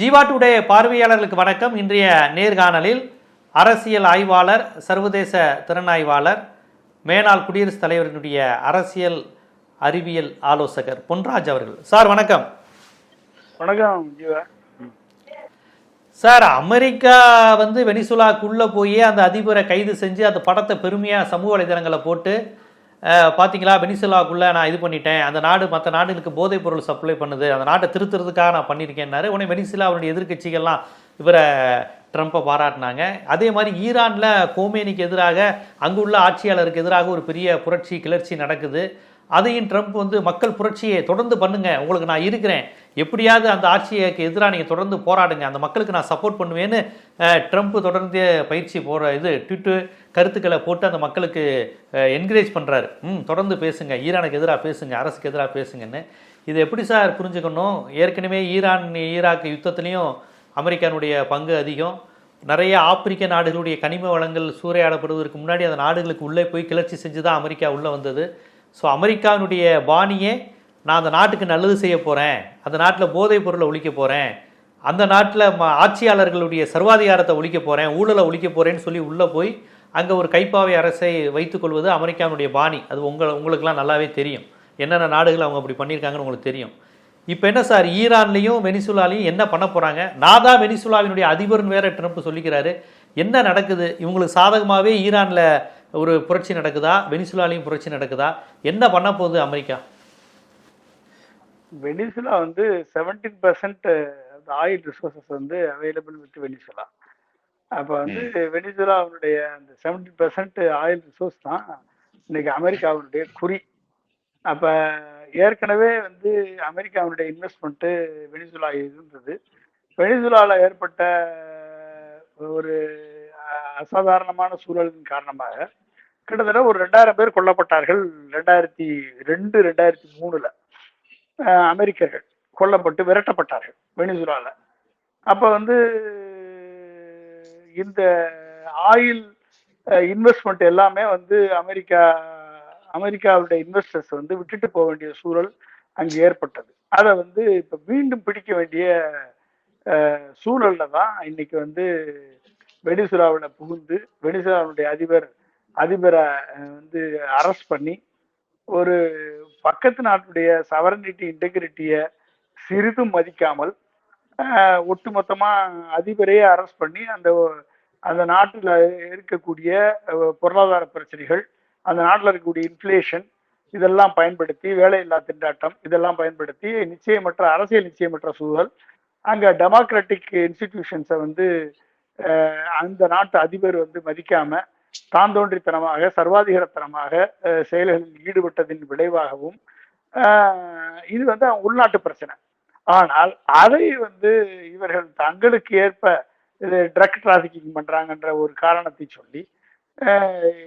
Jeeva today பார்வையாளர்களுக்கு வணக்கம். இன்றைய நேர்காணலில் அரசியல் ஆய்வாளர் சர்வதேச திறனாய்வாளர் மேனாள் குடியரசுத் தலைவரினுடைய அரசியல் அறிவியல் ஆலோசகர் பொன்ராஜ் அவர்கள். சார் வணக்கம். வணக்கம் ஜீவா. சார் அமெரிக்கா வந்து வெனிசுலாக்குள்ளே போய் அந்த அதிபரை கைது செஞ்சு அந்த படத்தை பெருமையாக சமூக வலைதளங்களில் போட்டு பார்த்தீங்களா வெனிசுலாவுக்குள்ளே நான் இது பண்ணிட்டேன். அந்த நாடு மற்ற நாடுகளுக்கு போதைப் பொருள் சப்ளை பண்ணுது. அந்த நாட்டை திருத்துறதுக்காக நான் பண்ணியிருக்கேன்னாரு. உடனே வெனிசுலாவுடைய எதிர்கட்சிகள்லாம் இவரை ட்ரம்ப்பை பாராட்டினாங்க. அதே மாதிரி ஈரானில் கோமேனிக்கு எதிராக அங்குள்ள ஆட்சியாளருக்கு எதிராக ஒரு பெரிய புரட்சி கிளர்ச்சி நடக்குது. அதையும் ட்ரம்ப் வந்து மக்கள் புரட்சியை தொடர்ந்து பண்ணுங்கள் உங்களுக்கு நான் இருக்கிறேன். எப்படியாவது அந்த ஆட்சிக்கு எதிராக நீங்கள் தொடர்ந்து போராடுங்க அந்த மக்களுக்கு நான் சப்போர்ட் பண்ணுவேன்னு ட்ரம்ப் தொடர்ந்து பயிற்சி போடுற இது ட்விட்டு கருத்துக்களை போட்டு அந்த மக்களுக்கு என்கரேஜ் பண்ணுறாரு ம் தொடர்ந்து பேசுங்க. ஈரானுக்கு எதிராக பேசுங்க அரசுக்கு எதிராக பேசுங்கன்னு. இது எப்படி சார் புரிஞ்சுக்கணும்? ஏற்கனவே ஈரான் ஈராக் யுத்தத்துலேயும் அமெரிக்கானுடைய பங்கு அதிகம். நிறைய ஆப்பிரிக்க நாடுகளுடைய கனிம வளங்கள் சூறையாடப்படுவதற்கு முன்னாடி அந்த நாடுகளுக்கு உள்ளே போய் கிளர்ச்சி செஞ்சு தான் அமெரிக்கா உள்ளே வந்தது. ஸோ அமெரிக்காவினுடைய பாணியே நான் அந்த நாட்டுக்கு நல்லது செய்ய போகிறேன் அந்த நாட்டில் போதைப் பொருளை ஒழிக்க போகிறேன் அந்த நாட்டில் ஆட்சியாளர்களுடைய சர்வாதிகாரத்தை ஒழிக்க போகிறேன் ஊழலை ஒழிக்க போகிறேன்னு சொல்லி உள்ளே போய் அங்கே ஒரு கைப்பாவை அரசை வைத்துக்கொள்வது அமெரிக்காவினுடைய பாணி. அது உங்கள் உங்களுக்கெல்லாம் நல்லாவே தெரியும். என்னென்ன நாடுகள் அவங்க அப்படி பண்ணியிருக்காங்கன்னு உங்களுக்கு தெரியும். இப்போ என்ன சார் ஈரான்லேயும் வெனிசுலாலையும் என்ன பண்ண போகிறாங்க நான் தான் வெனிசுலாவினுடைய அதிபர்னு வேற ட்ரம்ப் சொல்லிக்கிறாரு. என்ன நடக்குது? இவங்களுக்கு சாதகமாகவே ஈரானில் ஒரு புரட்சி நடக்குதா? வெனிசுலாலையும் புரட்சி நடக்குதா? என்ன பண்ண போகுது அமெரிக்கா? வெனிசுலா வந்து செவன்டீன் பர்சன்ட் ஆயில் ரிசோர்சஸ் வந்து அவைலபிள் வித் வெனிசுலா. அப்போ வந்து வெனிசுலாவுடைய அந்த செவன்டீன் பர்சன்ட் ஆயில் ரிசோர்ஸ் தான் இன்னைக்கு அமெரிக்காவுடைய குறி. அப்போ ஏற்கனவே வந்து அமெரிக்காவுடைய இன்வெஸ்ட்மெண்ட்டு வெனிசுலா இருந்தது. வெனிசுலாவில் ஏற்பட்ட ஒரு அசாதாரணமான சூழலின் காரணமாக கிட்டத்தட்ட ஒரு ரெண்டாயிரம் பேர் கொல்லப்பட்டார்கள் ரெண்டாயிரத்தி ரெண்டு ரெண்டாயிரத்தி மூணுல. அமெரிக்கர்கள் கொல்லப்பட்டு விரட்டப்பட்டார்கள் வெனிசுலால. அப்போ வந்து இந்த ஆயில் இன்வெஸ்ட்மெண்ட் எல்லாமே வந்து அமெரிக்கா அமெரிக்காவுடைய இன்வெஸ்டர்ஸ் வந்து விட்டுட்டு போக வேண்டிய சூழல் அங்கு ஏற்பட்டது. அதை வந்து இப்போ மீண்டும் பிடிக்க வேண்டிய சூழலில் தான் இன்னைக்கு வந்து வெனிசுலாவில் புகுந்து வெனிசுலாவுடைய அதிபர் அதிபரை வந்து அரெஸ்ட் பண்ணி ஒரு பக்கத்து நாட்டுடைய சவரனிட்டி இன்டெகிரிட்டியை சிறிதும் மதிக்காமல் ஒட்டுமொத்தமா அதிபரையே அரெஸ்ட் பண்ணி அந்த அந்த நாட்டில் இருக்கக்கூடிய பொருளாதார பிரச்சனைகள் அந்த நாட்டில் இருக்கக்கூடிய இன்ஃப்ளேஷன் இதெல்லாம் பயன்படுத்தி வேலையில்லா திண்டாட்டம் இதெல்லாம் பயன்படுத்தி நிச்சயமற்ற அரசியல் நிச்சயமற்ற சூழல் அங்கே டெமோக்ராட்டிக் இன்ஸ்டிடியூஷன்ஸை வந்து அந்த நாட்டு அதிபர் வந்து மதிக்காமல் தான் தோன்றித்தனமாக சர்வாதிகாரத்தனமாக செயல்களில் ஈடுபட்டதின் விளைவாகவும் இது வந்து அவங்க உள்நாட்டு பிரச்சனை. ஆனால் அதை வந்து இவர்கள் தங்களுக்கு ஏற்ப இது ட்ரக் டிராஃபிக்கிங் பண்றாங்கன்ற ஒரு காரணத்தை சொல்லி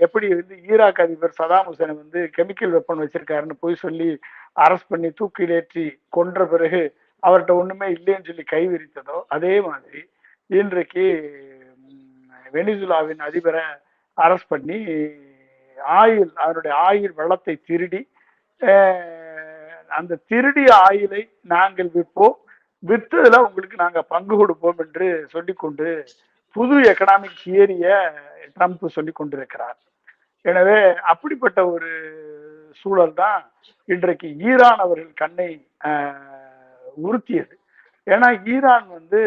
எப்படி வந்து ஈராக் அதிபர் சதாம் ஹுசேனை வந்து கெமிக்கல் வெப்பன் வச்சிருக்காருன்னு போய் சொல்லி அரெஸ்ட் பண்ணி தூக்கிலேற்றி கொன்ற பிறகு அவர்கிட்ட ஒண்ணுமே இல்லைன்னு சொல்லி கைவிரித்ததோ அதே மாதிரி இன்றைக்கு வெனிசுலாவின் அதிபரை அரெஸ்ட் பண்ணி ஆயில் அதனுடைய ஆயில் வெள்ளத்தை திருடி அந்த திருடிய ஆயிலை நாங்கள் விற்போம். விற்றதில் உங்களுக்கு நாங்கள் பங்கு கொடுப்போம் என்று சொல்லிக்கொண்டு புது எக்கனாமிக் தியரியை ட்ரம்ப் சொல்லி கொண்டிருக்கிறார். எனவே அப்படிப்பட்ட ஒரு சூழல் தான் இன்றைக்கு ஈரான் அவர்கள் கண்ணை உறுத்தியது. ஏன்னா ஈரான் வந்து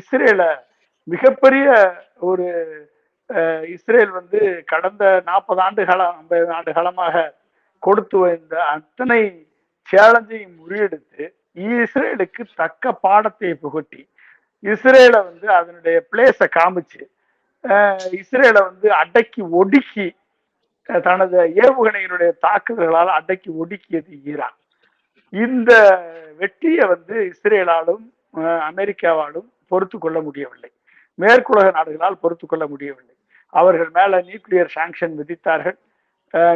இஸ்ரேலை மிகப்பெரிய ஒரு இஸ்ரேல் வந்து கடந்த நாற்பது ஆண்டு காலம் ஐம்பது ஆண்டு காலமாக கொடுத்து வந்த அத்தனை சேலஞ்சையும் முறியெடுத்து இஸ்ரேலுக்கு தக்க பாடத்தை புகட்டி இஸ்ரேலை வந்து அதனுடைய பிளேஸை காமிச்சு அஹ், இஸ்ரேலை வந்து அடக்கி ஒடுக்கி தனது ஏவுகணையினுடைய தாக்குதல்களால் அடக்கி ஒடுக்கியது ஈரான். இந்த வெற்றியை வந்து இஸ்ரேலாலும் அமெரிக்காவாலும் பொறுத்து கொள்ள முடியவில்லை. மேற்குலக நாடுகளால் பொறுத்து கொள்ள முடியவில்லை. அவர்கள் மேலே நியூக்ளியர் சாங்ஷன் விதித்தார்கள்.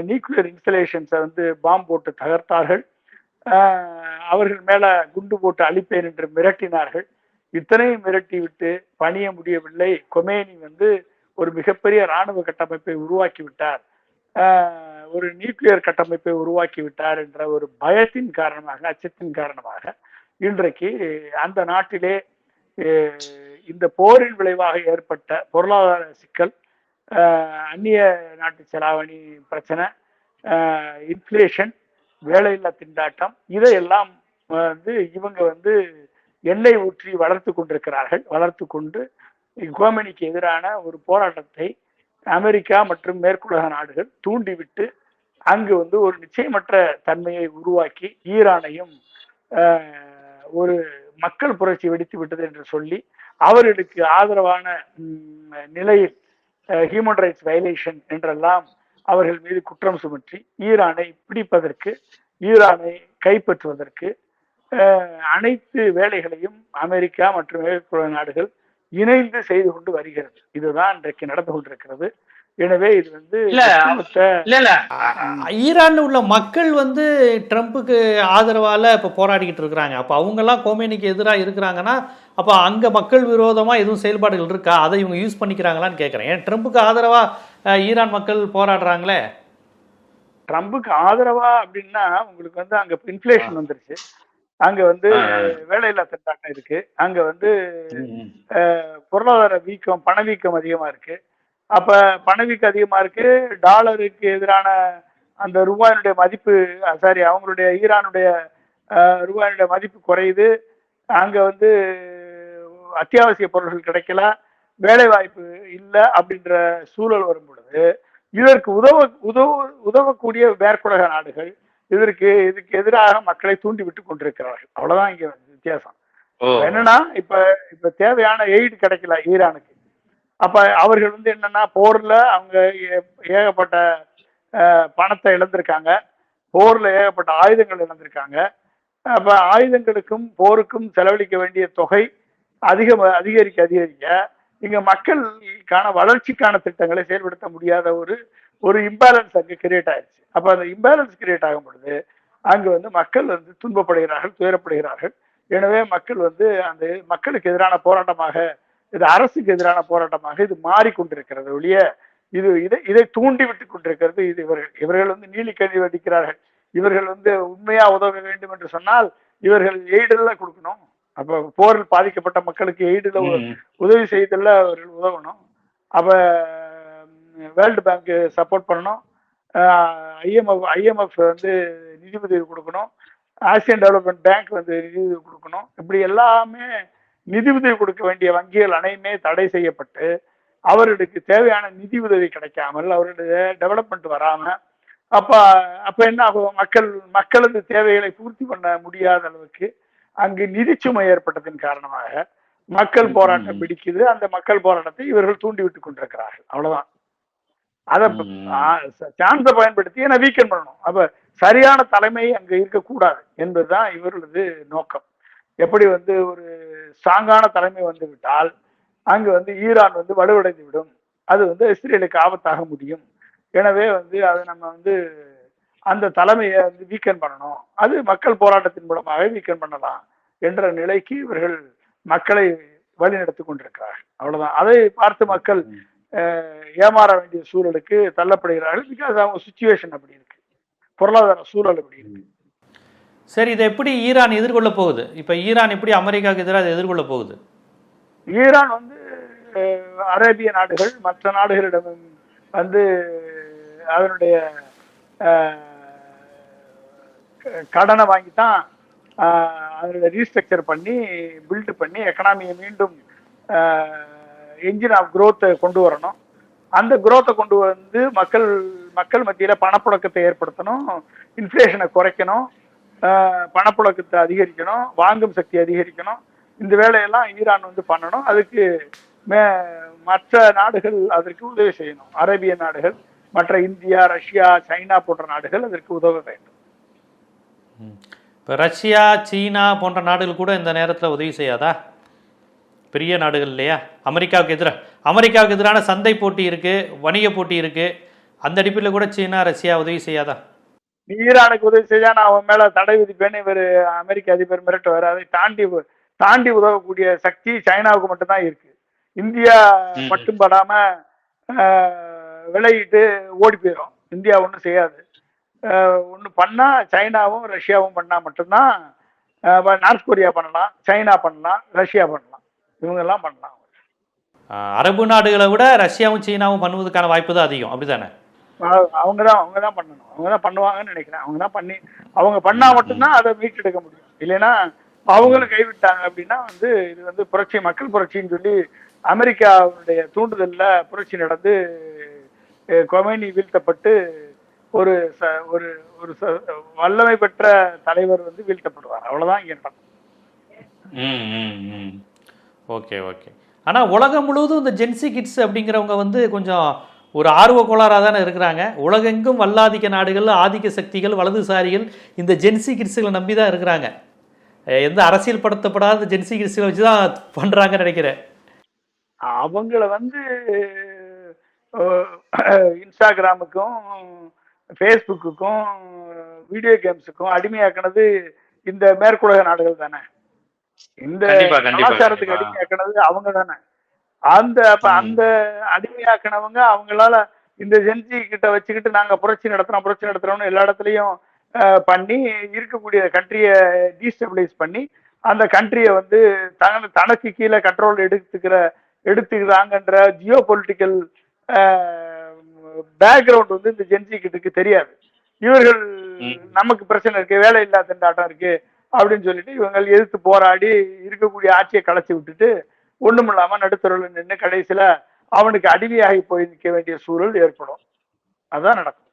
நியூக்ளியர் இன்ஸ்டலேஷன்ஸை வந்து பாம்பு போட்டு தகர்த்தார்கள். அவர்கள் மேலே குண்டு போட்டு அழிப்பேன் என்று மிரட்டினார்கள். இத்தனையும் மிரட்டி விட்டு பணிய முடியவில்லை. கொமேனி வந்து ஒரு மிகப்பெரிய இராணுவ கட்டமைப்பை உருவாக்கி விட்டார். ஒரு நியூக்ளியர் கட்டமைப்பை உருவாக்கி விட்டார் என்ற ஒரு பயத்தின் காரணமாக அச்சத்தின் காரணமாக இன்றைக்கு அந்த நாட்டிலே இந்த போரின் விளைவாக ஏற்பட்ட பொருளாதார சிக்கல் அந்நிய நாட்டு செலாவணி பிரச்சனை இன்ஃப்ளேஷன் வேலையில்லா திண்டாட்டம் இதையெல்லாம் வந்து இவங்க வந்து எண்ணெய் ஊற்றி வளர்த்து கொண்டிருக்கிறார்கள். வளர்த்து கொண்டு கோமனிக்கு எதிரான ஒரு போராட்டத்தை அமெரிக்கா மற்றும் மேற்குலக நாடுகள் தூண்டிவிட்டு அங்கு வந்து ஒரு நிச்சயமற்ற தன்மையை உருவாக்கி ஈரானையும் ஒரு மக்கள் புரட்சி வெடித்து விட்டது என்று சொல்லி அவர்களுக்கு ஆதரவான நிலையில் ஹியூமன் ரைட்ஸ் வயலேஷன் என்றெல்லாம் அவர்கள் மீது குற்றம் சுமற்றி ஈரானை பிடிப்பதற்கு ஈரானை கைப்பற்றுவதற்கு அனைத்து வேலைகளையும் அமெரிக்கா மற்றும் மேற்குலக நாடுகள் இணைந்து செய்து கொண்டு வருகிறது. இதுதான் இன்றைக்கு நடந்து கொண்டிருக்கிறது. எனவே இது வந்து இல்ல, இல்ல இல்ல. ஈரான்ல உள்ள மக்கள் வந்து ட்ரம்ப்புக்கு ஆதரவால இப்ப போராடிக்கிட்டு இருக்கிறாங்க. அப்ப அவங்க எல்லாம் கோமேனிக்கு எதிராக இருக்கிறாங்கன்னா அப்ப அங்க மக்கள் விரோதமா எதுவும் செயல்பாடுகள் இருக்கா? அதை இவங்க யூஸ் பண்ணிக்கிறாங்களான்னு கேட்கறேன் ஏன் ட்ரம்ப்புக்கு ஆதரவா ஈரான் மக்கள் போராடுறாங்களே? ட்ரம்புக்கு ஆதரவா அப்படின்னா உங்களுக்கு வந்து அங்க இன்ஃபிளேஷன் வந்துருச்சு. அங்க வந்து. வேலையில்லா திண்டாட்டம் இருக்கு. அங்க வந்து பொருளாதார வீக்கம் பணவீக்கம் அதிகமா இருக்கு. அப்ப பணவீக்கம் அதிகமா இருக்கு. டாலருக்கு எதிரான அந்த ரூபாயினுடைய மதிப்பு சாரி அவங்களுடைய ஈரானுடைய ரூபாயினுடைய மதிப்பு குறையுது. அங்க வந்து அத்தியாவசிய பொருட்கள் கிடைக்கல. வேலை வாய்ப்பு இல்லை அப்படின்ற சூழல் வரும் பொழுது இதற்கு உதவ உதவ உதவக்கூடிய மேற்குலக நாடுகள் இதற்கு இதுக்கு எதிராக மக்களை தூண்டி விட்டு கொண்டிருக்கிறார்கள். அவ்வளவுதான் இங்க வித்தியாசம். என்னன்னா இப்ப இப்ப தேவையான எய்டு கிடைக்கல ஈரானுக்கு. அப்ப அவர்கள் வந்து என்னன்னா போர்ல அவங்க ஏ- ஏகப்பட்ட பணத்தை இழந்திருக்காங்க. போர்ல ஏகப்பட்ட ஆயுதங்கள் இழந்திருக்காங்க. அப்ப ஆயுதங்களுக்கும் போருக்கும் செலவழிக்க வேண்டிய தொகை அதிக அதிகரிக்க அதிகரிக்க இங்க மக்களுக்கான வளர்ச்சிக்கான திட்டங்களை செயல்படுத்த முடியாத ஒரு ஒரு இம்பேலன்ஸ் அங்கே கிரியேட் ஆயிடுச்சு அப்ப அந்த இம்பேலன்ஸ் கிரியேட் ஆகும் பொழுது அங்கு வந்து மக்கள் வந்து துன்பப்படுகிறார்கள் துயரப்படுகிறார்கள். எனவே மக்கள் வந்து அந்த மக்களுக்கு எதிரான போராட்டமாக இது அரசுக்கு எதிரான போராட்டமாக இது மாறிக்கொண்டிருக்கிறது ஒழிய இது இதை இதை தூண்டி விட்டு கொண்டிருக்கிறது. இது இவர்கள் இவர்கள் வந்து நீலிக்கண்ணி வெடிக்கிறார்கள். இவர்கள் வந்து உண்மையா உதவ வேண்டும் என்று சொன்னால் இவர்கள் எய்டெல்லாம் கொடுக்கணும். அப்ப போரில் பாதிக்கப்பட்ட மக்களுக்கு எய்டுல. உதவி செய்தல அவர்கள் உதவணும். அப்ப வேர்ல்டு பேங்க் சப்போர்ட் பண்ணணும். ஐஎம்எஃப் ஐஎம்எஃப் வந்து நிதி உதவி கொடுக்கணும். ஆசியன் டெவலப்மெண்ட் பேங்க் வந்து நிதி உதவி கொடுக்கணும். இப்படி எல்லாமே நிதி உதவி கொடுக்க வேண்டிய வங்கிகள் அனைத்துமே தடை செய்யப்பட்டு அவர்களுக்கு தேவையான நிதி உதவி கிடைக்காமல் அவர்களுடைய டெவலப்மெண்ட் வராம அப்ப அப்ப என்ன ஆகும்? மக்கள் மக்களது தேவைகளை பூர்த்தி பண்ண முடியாத அளவுக்கு அங்கு நிதிச்சுமை ஏற்பட்டதன் காரணமாக மக்கள் போராட்டம் பிடிக்குது. அந்த மக்கள் போராட்டத்தை இவர்கள் தூண்டி விட்டு கொண்டிருக்கிறார்கள். அவ்வளவுதான். அதை. சான்ஸை பயன்படுத்தி என்ன வீக்கன் பண்ணணும்? அப்ப சரியான தலைமை அங்க இருக்கக்கூடாது என்பதுதான் இவர்களது நோக்கம். எப்படி வந்து ஒரு ஸ்ட்ராங்கான தலைமை வந்து விட்டால் அங்கு வந்து ஈரான் வந்து வலுவடைந்து விடும். அது வந்து இஸ்ரேலுக்கு ஆபத்தாக முடியும். எனவே வந்து அதை நம்ம வந்து அந்த தலைமையை வந்து வீக்கன் பண்ணணும். அது மக்கள் போராட்டத்தின் மூலமாக வீக்கன் பண்ணலாம் என்ற நிலைக்கு இவர்கள் மக்களை வழிநடத்தி கொண்டிருக்கிறார்கள். அவ்வளவுதான். அதை பார்த்து மக்கள் அஹ், ஏமாற வேண்டிய சூழலுக்கு தள்ளப்படுகிறார்கள். பிகாஸ் அவங்க சுச்சுவேஷன் அப்படி இருக்கு. பொருளாதார சூழல் அப்படி இருக்கு. சரி இதை எப்படி ஈரான் எதிர்கொள்ள போகுது? இப்ப ஈரான் எப்படி அமெரிக்காவுக்கு எதிராக அதை எதிர்கொள்ள போகுது? ஈரான் வந்து அரேபிய நாடுகள் மற்ற நாடுகளிடம் வந்து அதனுடைய க- கடனை வாங்கி தான் அதனுடைய ரீஸ்ட்ரக்சர் பண்ணி பில்டு பண்ணி எக்கனாமியை மீண்டும் என்ஜின் ஆஃப் குரோத்தை கொண்டு வரணும். அந்த குரோத்தை கொண்டு வந்து மக்கள் மக்கள் மத்தியில் பணப்புழக்கத்தை ஏற்படுத்தணும் இன்ஃப்ளேஷனை குறைக்கணும் பணப்புழக்கத்தை அதிகரிக்கணும் வாங்கும் சக்தி அதிகரிக்கணும். இந்த வேலையெல்லாம் ஈரான் வந்து பண்ணணும். அதுக்கு மே மற்ற நாடுகள் அதற்கு உதவி செய்யணும். அரேபிய நாடுகள் மற்ற இந்தியா ரஷ்யா சைனா போன்ற நாடுகள் அதற்கு உதவ வேண்டும். இப்போ ரஷ்யா சீனா போன்ற நாடுகள் கூட இந்த நேரத்தில் உதவி செய்யாதா? பெரிய நாடுகள் இல்லையா? அமெரிக்காவுக்கு எதிராக அமெரிக்காவுக்கு எதிரான சந்தை போட்டி இருக்குது வணிக போட்டி இருக்குது அந்த அடிப்பில் கூட சீனா ரஷ்யா உதவி செய்யாதா? நீ ஈரானுக்கு உதவி செஞ்சா நான் அவன் மேல தடை விதிப்பேன்னு இவர் அமெரிக்க அதிபர் மிரட்டுவார் அதை தாண்டி தாண்டி உதவக்கூடிய சக்தி சைனாவுக்கு மட்டும்தான் இருக்கு. இந்தியா. மட்டும் படாம விலகிட்டு ஓடி போயிடும் இந்தியா ஒன்றும் செய்யாது. ஒன்று பண்ணா சைனாவும் ரஷ்யாவும் பண்ணா மட்டும்தான் நார்த் கொரியா பண்ணலாம் சைனா பண்ணலாம் ரஷ்யா பண்ணலாம். இவங்கெல்லாம் பண்ணலாம். அரபு நாடுகளை விட ரஷ்யாவும் சீனாவும் பண்ணுவதற்கான வாய்ப்பு தான் அதிகம். அப்படிதானே அவங்க தான் அவங்க தான் பண்ணணும். அவங்க தான் பண்ணுவாங்கன்னு நினைக்கிறேன். அவங்க தான் பண்ணி அவங்க பண்ணா மட்டும்தான் அதை மீட்டெடுக்க முடியும். இல்லைன்னா அவங்களும் கைவிட்டாங்க அப்படின்னா வந்து இது வந்து புரட்சி மக்கள் புரட்சின்னு சொல்லி அமெரிக்காவுடைய தூண்டுதல்ல புரட்சி நடந்து அஹ், கொமைனி வீழ்த்தப்பட்டு ஒரு ச- ஒரு ஒரு ச- வல்லமை பெற்ற தலைவர் வந்து வீழ்த்தப்படுவார். அவ்வளவுதான் இங்கே நடக்கும். Okay okay. ஆனால் உலகம் முழுவதும் இந்த ஜென்சி கிட்ஸ் அப்படிங்கிறவங்க வந்து கொஞ்சம் ஒரு ஆர்வ கோளாறாக தானே இருக்கிறாங்க. உலகெங்கும் வல்லாதிக்க நாடுகள் ஆதிக்க சக்திகள் வலதுசாரிகள் இந்த ஜென்சி கிட்ஸுகளை நம்பி தான் இருக்கிறாங்க. எந்த அரசியல் படுத்தப்படாத ஜென்சி கிட்ஸுகளை வச்சு தான் பண்ணுறாங்கன்னு நினைக்கிறேன். அவங்கள வந்து இன்ஸ்டாகிராமுக்கும் ஃபேஸ்புக்குக்கும் வீடியோ கேம்ஸுக்கும் அடிமையாக்குனது இந்த மேற்குலக நாடுகள் தானே. இந்த கண்டிப்பா, கண்டிப்பா, கலாச்சாரத்துக்கு. அடிமையாக்குனது அவங்க தானே. அந்த அப்ப. அந்த அடிமையாக்குனவங்க அவங்களால இந்த ஜென்சி கிட்ட வச்சுக்கிட்டு நாங்க புரட்சி நடத்துறோம் புரட்சி நடத்துறோம்னு எல்லா இடத்துலயும் பண்ணி இருக்கக்கூடிய கண்ட்ரியை டீஸ்டபிளைஸ் பண்ணி அந்த கண்ட்ரியை வந்து தன தனக்கு கீழே கண்ட்ரோல் எடுத்துக்கிற எடுத்துக்கிறாங்கன்ற ஜியோ பொலிட்டிக்கல் பேக்ரவுண்ட் வந்து இந்த ஜென்சி கிட்டுக்கு தெரியாது இவர்கள். நமக்கு பிரச்சனை இருக்கு வேலை இல்லா திண்டாட்டம் இருக்கு அப்படின்னு சொல்லிட்டு இவங்க எதிர்த்து போராடி இருக்கக்கூடிய ஆட்சியை கலைச்சி விட்டுட்டு ஒண்ணும் இல்லாம நடுத்தருவில் நின்று கடைசியில அவனுக்கு அடிமையாகி போய் நிற்க வேண்டிய சூழல் ஏற்படும். அதான் நடக்கும்.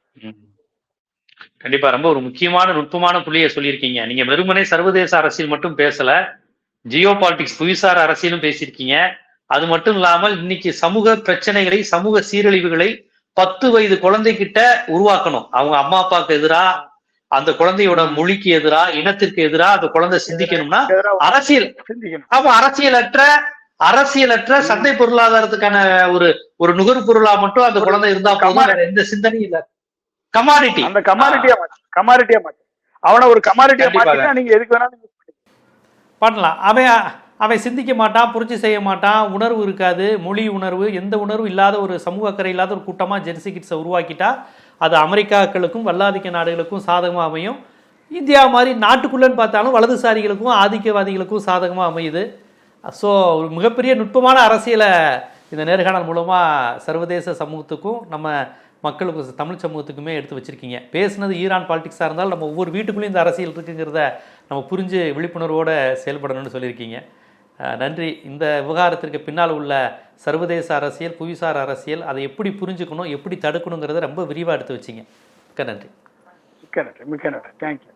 கண்டிப்பா ரொம்ப ஒரு முக்கியமான நுட்பமான புள்ளியை சொல்லியிருக்கீங்க. நீங்க வெறுமனே சர்வதேச அரசியல் மட்டும் பேசல ஜியோ பாலிடிக்ஸ் புவிசார் அரசியலும் பேசியிருக்கீங்க. அது மட்டும் இல்லாமல் இன்னைக்கு சமூக பிரச்சனைகளை சமூக சீரழிவுகளை பத்து வயது குழந்தைகிட்ட உருவாக்கணும். அவங்க அம்மா அப்பாவுக்கு எதிரா அந்த குழந்தையோட மொழிக்கு எதிரா இனத்திற்கு எதிரா அந்த குழந்தை சிந்திக்கணும்னா அரசியல். சிந்திக்கணும். அப்ப அரசியலற்ற அரசியலற்ற சந்தை பொருளாதாரத்துக்கான ஒரு ஒரு நுகர் பொருளா மட்டும் அந்த குழந்தை இருந்தா போதும். வேற எந்த சிந்தனையும் இல்ல. கமாடிட்டி அந்த கமாடிட்டியா கமாடிட்டியா மாற்று அவனை ஒரு கமாடிட்டியா நீங்க எதுக்கு வேணாலும். பண்ணலாம். அவன் அவன் சிந்திக்க மாட்டான் புரட்சி செய்ய மாட்டான் உணர்வு இருக்காது. மொழி உணர்வு எந்த உணர்வு இல்லாத ஒரு சமூக அக்கறை இல்லாத ஒரு கூட்டமாக ஜென்சி கிட்ஸை உருவாக்கிட்டா அது அமெரிக்காக்களுக்கும் வல்லாதிக்க நாடுகளுக்கும் சாதகமாக அமையும். இந்தியா மாதிரி நாட்டுக்குள்ளேன்னு பார்த்தாலும் வலதுசாரிகளுக்கும் ஆதிக்கவாதிகளுக்கும் சாதகமாக அமையுது. ஸோ ஒரு மிகப்பெரிய நுட்பமான அரசியலை இந்த நேர்காணல் மூலமாக சர்வதேச சமூகத்துக்கும் நம்ம மக்களுக்கு தமிழ் சமூகத்துக்குமே எடுத்து வச்சிருக்கீங்க. பேசுனது ஈரான் பாலிடிக்ஸாக இருந்தாலும் நம்ம ஒவ்வொரு வீட்டுக்குள்ளேயும் இந்த அரசியல் இருக்குங்கிறத நம்ம புரிஞ்சு விழிப்புணர்வோடு செயல்படணும்னு சொல்லியிருக்கீங்க. நன்றி. இந்த விவகாரத்திற்கு பின்னால் உள்ள சர்வதேச அரசியல் புவிசார் அரசியல் அதை எப்படி புரிஞ்சுக்கணும் எப்படி தடுக்கணுங்கிறத ரொம்ப விரிவாக எடுத்து வச்சிங்க. மிக்க நன்றி. மிக்க நன்றி. மிக்க நன்றி. தேங்க்யூ